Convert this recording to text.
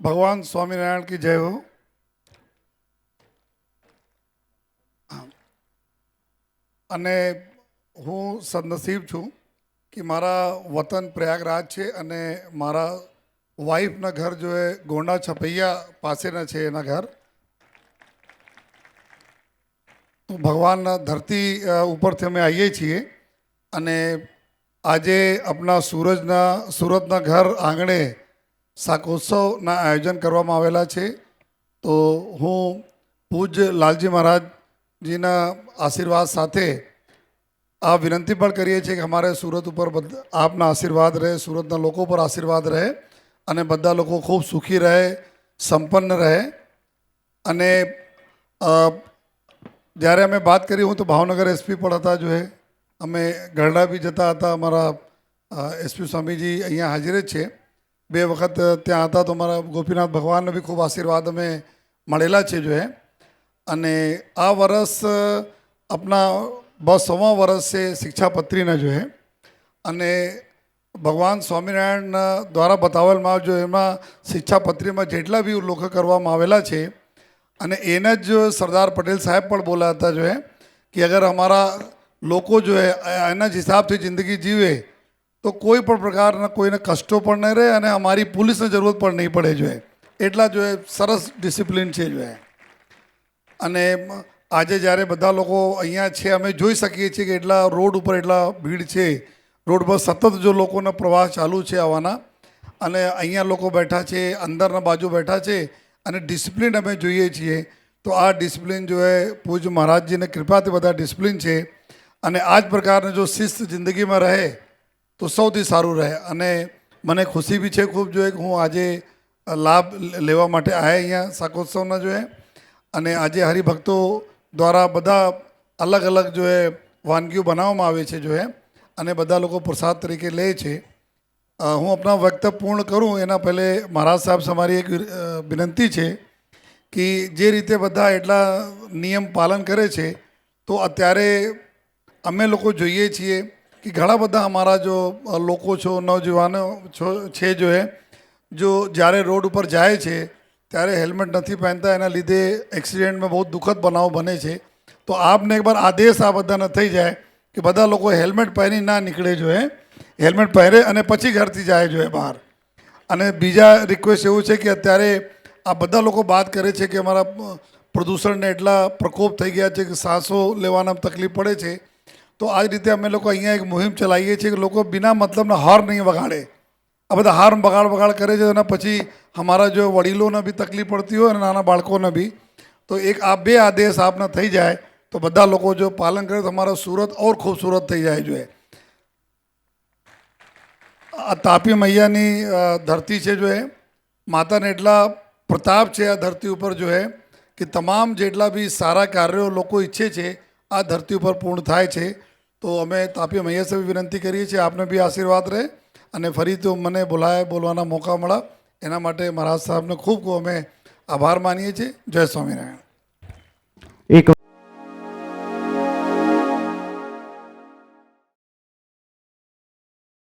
ભગવાન સ્વામિનારાયણ કી જય હો. અને હું સદનસીબ છું કે મારા વતન પ્રયાગરાજ છે અને મારા વાઈફના ઘર જો એ ગોંડા છપૈયા પાસેના છે એના ઘર. તો ભગવાનના ધરતી ઉપરથી અમે આવીએ છીએ અને આજે આપણા સૂરજના સુરતના ઘર આંગણે શાકોત્સવના આયોજન કરવામાં આવેલા છે. તો હું પૂજ્ય લાલજી મહારાજજીના આશીર્વાદ સાથે આ વિનંતી પણ કરીએ છીએ કે અમારે સુરત ઉપર આપના આશીર્વાદ રહે, સુરતના લોકો પર આશીર્વાદ રહે અને બધા લોકો ખૂબ સુખી રહે, સંપન્ન રહે. અને જ્યારે અમે વાત કરી, હું તો ભાવનગર એસપી પણ હતા જો અમે ગરડા બી જતા હતા, અમારા એસપી સ્વામીજી અહીંયા હાજર જ છે. બે વખત ત્યાં હતા તો અમારા ગોપીનાથ ભગવાનને બી ખૂબ આશીર્વાદ અમે મળેલા છે જો હે. અને આ વર્ષ આપણા બસોમાં વર્ષ છે શિક્ષાપત્રીના જો હે. અને ભગવાન સ્વામિનારાયણ દ્વારા બતાવેલમાં જો એમાં શિક્ષાપત્રીમાં જેટલા બી ઉલ્લેખ કરવામાં આવેલા છે, અને એને જ સરદાર પટેલ સાહેબ પણ બોલા હતા જો હે, કે અગર અમારા લોકો જો હે, એના જ હિસાબથી જિંદગી જીવે તો કોઈ પણ પ્રકારના કોઈને કષ્ટો પણ નહીં રહે અને અમારી પોલીસને જરૂરત પણ નહીં પડે જોઈએ. એટલા જો એ સરસ ડિસિપ્લિન છે જોઈએ. અને આજે જ્યારે બધા લોકો અહીંયા છે, અમે જોઈ શકીએ છીએ કે એટલા રોડ ઉપર એટલા ભીડ છે. રોડ પર સતત જો લોકોનો પ્રવાહ ચાલુ છે આવવાના અને અહીંયા લોકો બેઠા છે, અંદરના બાજુ બેઠા છે અને ડિસિપ્લિન અમે જોઈએ છીએ, તો આ ડિસિપ્લિન જો એ પૂજ મહારાજજીને કૃપાથી બધા ડિસિપ્લિન છે. અને આ જ પ્રકારની જો શિસ્ત જિંદગીમાં રહે તો સૌથી સારું રહે. અને મને ખુશી બી છે ખૂબ જોઈએ કે હું આજે લાભ લેવા માટે આવ્યા અહીંયા શાકોત્સવના જોઈએ અને આજે હરિભક્તો દ્વારા બધા અલગ અલગ જો એ વાનગીઓ બનાવવામાં આવે છે જો એ અને બધા લોકો પ્રસાદ તરીકે લે છે. હું આપણા વક્તવ્ય પૂર્ણ કરું એના પહેલે મહારાજ સાહેબ સે એક વિનંતી છે કે જે રીતે બધા એટલા નિયમ પાલન કરે છે, તો અત્યારે અમે લોકો જોઈએ છીએ કે ઘણા બધા અમારા જો લોકો છો, નવજુવાનો છો, છે જો એ, જો જ્યારે રોડ ઉપર જાય છે, ત્યારે હેલ્મેટ નથી પહેરતા એના લીધે એક્સિડન્ટમાં બહુ દુઃખદ બનાવ બને છે. તો આપને એકવાર આદેશ આ બધાને થઈ જાય કે બધા લોકો હેલ્મેટ પહેરી ના નીકળે જોઈએ હેલ્મેટ પહેરે અને પછી ઘરથી જાય જોઈએ બહાર. અને બીજા રિક્વેસ્ટ એવું છે કે અત્યારે આ બધા લોકો વાત કરે છે કે અમારા પ્રદૂષણને એટલા પ્રકોપ થઈ ગયા છે કે શ્વાસો લેવાના તકલીફ પડે છે. તો આ જ રીતે અમે લોકો અહીંયા એક મુહિમ ચલાવીએ છીએ કે લોકો બિના મતલબના હાર નહીં વગાડે. આ બધા હાર બગાડ બગાડ કરે છે અને પછી અમારા જો વડીલોને બી તકલીફ પડતી હોય અને નાના બાળકોને બી, તો એક આ બે આદેશ આપને થઈ જાય તો બધા લોકો જો પાલન કરે તો અમારો સુરત ઓર ખૂબસૂરત થઈ જાય જોઈએ. આ તાપી મૈયાની ધરતી છે જો એ, માતાને એટલા પ્રતાપ છે આ ધરતી ઉપર જો એ, કે તમામ જેટલા બી સારા કાર્યો લોકો ઈચ્છે છે, આ ધરતી ઉપર પૂર્ણ થાય છે. તો અમે તાપી મૈયા સાહેબ વિનંતી કરીએ છીએ, આપને બી આશીર્વાદ રહે અને ફરી તો મને બોલાય, બોલવાના મોકા મળા. એના માટે મહારાજ સાહેબને ખૂબ અમે આભાર માનીએ છીએ. જય સ્વામિનારાયણ. એક